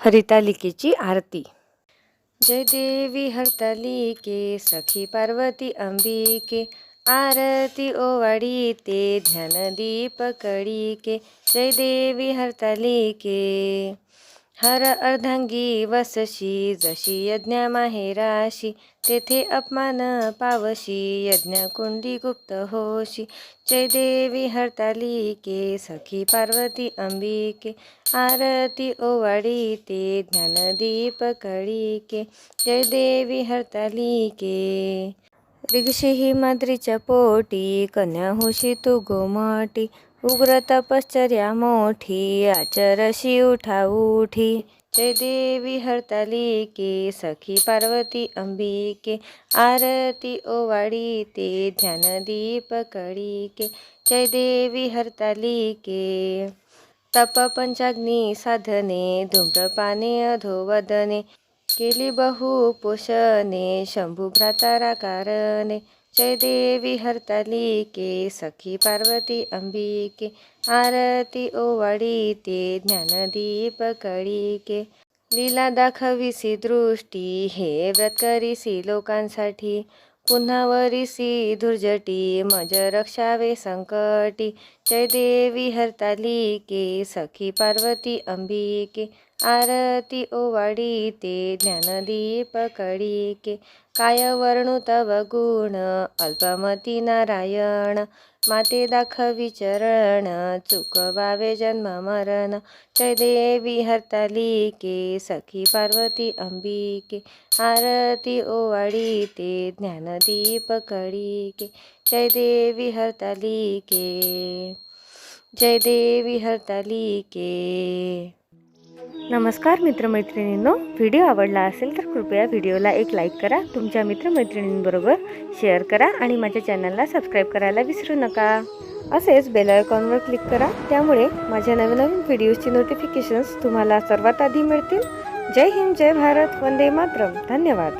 हरितालिकेची आरती. जय देवी हरतालिके सखी पार्वती अंबिके आरती ओवाडी ते ध्यानदीप कडिके जय देवी हरतालिके. हर अर्धांगी वसशी जशी यज्ञ माहेराशी तेथे अपमान पावशी यज्ञ कुंडी गुप्त होशी. जयदेवी हरतालिके सखी पार्वती अंबिके आरती ओवाडी ते ज्ञानदीप कळीके. जयदेवी देवी ऋषी ही माद्रीच्या पोटी कन्या होशी तू गोमाटी. उग्र तपश्चर्या मोठी आचरशी उठा उठी जय देवी हरतालिके सखी पार्वती अंबिके आरती ओवाडी ते ध्यानदीप कळीके जय देवी हरतालिके तप पंचाग्नी साधने धूम्रपाने अधोवदने केली बहु पोषणे शंभू भ्रातारा कारणे जय देवी हरतालिके सखी पार्वती अंबिके आरती ओवाडी ते ज्ञानदीप कळीके. लीला दाखविसी दृष्टी हे व्रत करीसी लोकांसाठी. पुन्हा वरिसी धुर्जटी मज रक्षावे संकटी. जय देवी हरतालिके सखी पार्वती अंबिके आरती ओवाडी ते ज्ञानदीप कळीके. काय वर्णू तव गुण? अल्पमती नारायण माते दाखवी चरण चुकवावे जन्म मरण. जयदेवी हरतालिके सखी पार्वती अंबिके. आरती ओवाडी ते ज्ञानदीप कळीके. जयदेवी हरतालिके जय देवी हरतालिके नमस्कार मित्रमैत्रिणींनो व्हिडिओ आवडला असेल तर कृपया व्हिडिओला एक लाईक करा तुमच्या मित्रमैत्रिणींबरोबर शेअर करा आणि माझ्या चॅनलला सबस्क्राईब करायला विसरू नका. असेच बेल आयकॉनवर क्लिक करा त्यामुळे माझ्या नवीन नवीन व्हिडिओजची नोटिफिकेशन्स तुम्हाला सर्वात आधी मिळतील. जय हिंद जय भारत वंदे मातरम. धन्यवाद.